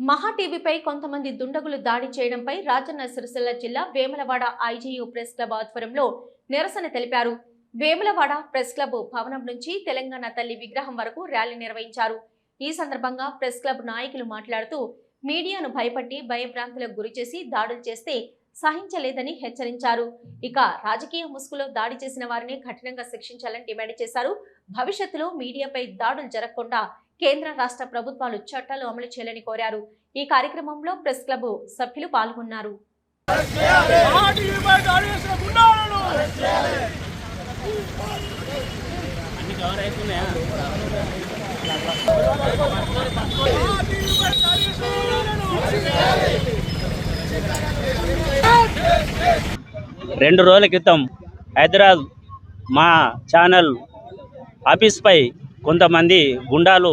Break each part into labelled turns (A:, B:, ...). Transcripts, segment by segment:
A: మహా టీవీపై కొంతమంది దుండగులు దాడి చేయడంపై రాజన్న సిరిసిల్ల జిల్లా వేములవాడ ఐజీయూ ప్రెస్ క్లబ్ ఆధ్వర్యంలో నిరసన తెలిపారు. వేములవాడ ప్రెస్ క్లబ్ భవనం నుంచి తెలంగాణ తల్లి విగ్రహం వరకు ర్యాలీ నిర్వహించారు. ఈ సందర్భంగా ప్రెస్ క్లబ్ నాయకులు మాట్లాడుతూ మీడియాను భయపట్టి భయభ్రాంతులకు గురిచేసి దాడులు చేస్తే సహించలేదని హెచ్చరించారు. ఇక రాజకీయ ముసుగులో దాడి చేసిన వారిని కఠినంగా శిక్షించాలని డిమాండ్ చేశారు. భవిష్యత్తులో మీడియాపై దాడులు జరగకుండా కేంద్ర రాష్ట్ర ప్రభుత్వాలు చట్టాలు అమలు చేయాలని కోరారు. ఈ కార్యక్రమంలో ప్రెస్ క్లబ్ సభ్యులు పాల్గొన్నారు.
B: రెండు రోజుల క్రితం హైదరాబాద్ మా ఛానల్ ఆఫీస్పై కొంతమంది గుండాలు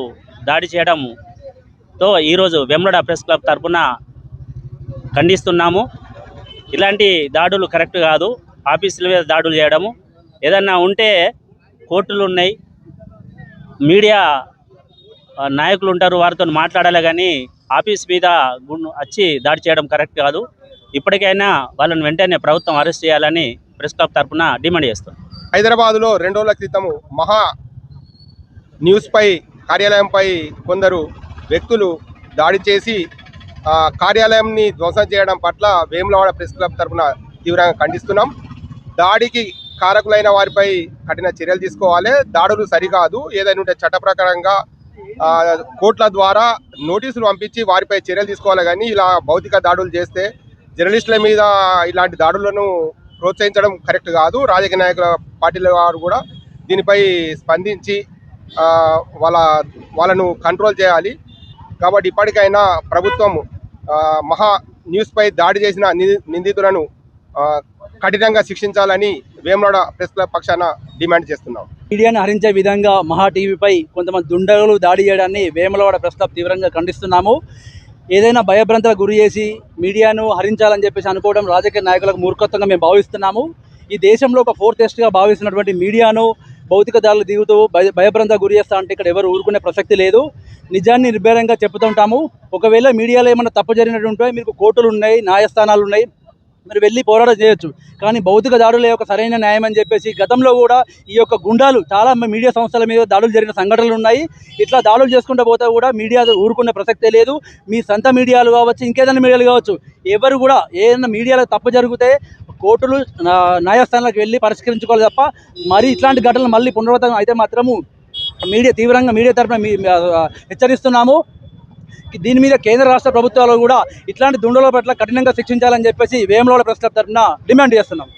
B: దాడి చేయడంతో ఈరోజు వెమ్లడ ప్రెస్ క్లబ్ తరఫున ఖండిస్తున్నాము. ఇలాంటి దాడులు కరెక్ట్ కాదు. ఆఫీసుల మీద దాడులు చేయడము. ఏదన్నా ఉంటే కోర్టులు ఉన్నాయి. మీడియా నాయకులు ఉంటారు. వారితో మాట్లాడాలి కానీ ఆఫీస్ మీద గుండు వచ్చి దాడి చేయడం కరెక్ట్ కాదు. ఇప్పటికైనా వాళ్ళని వెంటనే ప్రభుత్వం అరెస్ట్ చేయాలని ప్రెస్ క్లబ్ తరఫున డిమాండ్ చేస్తాం
C: హైదరాబాద్లో రెండు రోజుల క్రితము మహా న్యూస్పై కార్యాలయంపై కొందరు వ్యక్తులు దాడి చేసి కార్యాలయంని ధ్వంసం చేయడం పట్ల వేములవాడ ప్రెస్ క్లబ్ తరఫున తీవ్రంగా ఖండిస్తున్నాం. దాడికి కారకులైన వారిపై కఠిన చర్యలు తీసుకోవాలి. దాడులు సరికాదు. ఏదైనా ఉంటే చట్ట ప్రకారంగా కోర్టుల ద్వారా నోటీసులు పంపించి వారిపై చర్యలు తీసుకోవాలి కానీ ఇలా భౌతిక దాడులు చేస్తే జర్నలిస్టుల మీద ఇలాంటి దాడులను ప్రోత్సహించడం కరెక్ట్ కాదు. రాజకీయ నాయకుల పార్టీల వారు కూడా దీనిపై స్పందించి వాళ్ళ వాళ్ళను కంట్రోల్ చేయాలి. కాబట్టి ఇప్పటికైనా ప్రభుత్వం మహా న్యూస్పై దాడి చేసిన ని- నిందితులను కఠినంగా శిక్షించాలని వేమలాడ ప్రెస్ క్లబ్ పక్షాన డిమాండ్ చేస్తున్నాం.
D: మీడియాను హరించే విధంగా మహా టీవీపై కొంతమంది దుండగులు దాడి చేయడాన్ని వేములవాడ ప్రెస్ క్లబ్ తీవ్రంగా ఖండిస్తున్నాము. ఏదైనా భయభ్రాంతులకు గురి చేసి మీడియాను హరించాలని చెప్పేసి అనుకోవడం రాజకీయ నాయకులకు మూర్ఖత్వంగా మేము భావిస్తున్నాము. ఈ దేశంలో ఒక ఫోర్త్ టెస్ట్గా భావిస్తున్నటువంటి మీడియాను భౌతిక దారులు దిగుతూ భయ భయభ్రాంతకు గురి చేస్తా అంటే ఇక్కడ ఎవరు ఊరుకునే ప్రసక్తి లేదు. నిజాన్ని నిర్భయంగా చెప్తుంటాము ఒకవేళ మీడియాలో ఏమైనా తప్పు జరిగినటువంటి మీకు కోర్టులు ఉన్నాయి న్యాయస్థానాలు ఉన్నాయి. మీరు వెళ్ళి పోరాటం చేయొచ్చు. కానీ భౌతిక దాడులే ఒక సరైన న్యాయం అని చెప్పేసి గతంలో కూడా ఈ యొక్క గుండాలు చాలా మీడియా సంస్థల మీద దాడులు జరిగిన సంఘటనలు ఉన్నాయి. ఇట్లా దాడులు చేసుకుంటూ పోతే కూడా మీడియా ఊరుకునే ప్రసక్తే లేదు. మీ సొంత మీడియాలు కావచ్చు ఇంకేదైనా మీడియాలు కావచ్చు ఎవరు కూడా ఏదైనా మీడియాలో తప్పు జరిగితే కోర్టులు న్యాయస్థానాలకు వెళ్ళి పరిష్కరించుకోవాలి తప్ప మరి ఇట్లాంటి ఘటనలు మళ్ళీ పునరావృతం అయితే మాత్రము మీడియా తీవ్రంగా మీడియా తరఫున మీ- హెచ్చరిస్తున్నాము. దీని మీద కేంద్ర రాష్ట్ర ప్రభుత్వాలు కూడా ఇట్లాంటి దుండల పట్ల కఠినంగా శిక్షించాలని చెప్పేసి వేములవాడ ప్రెస్ క్లబ్ తరఫున డిమాండ్ చేస్తున్నాం.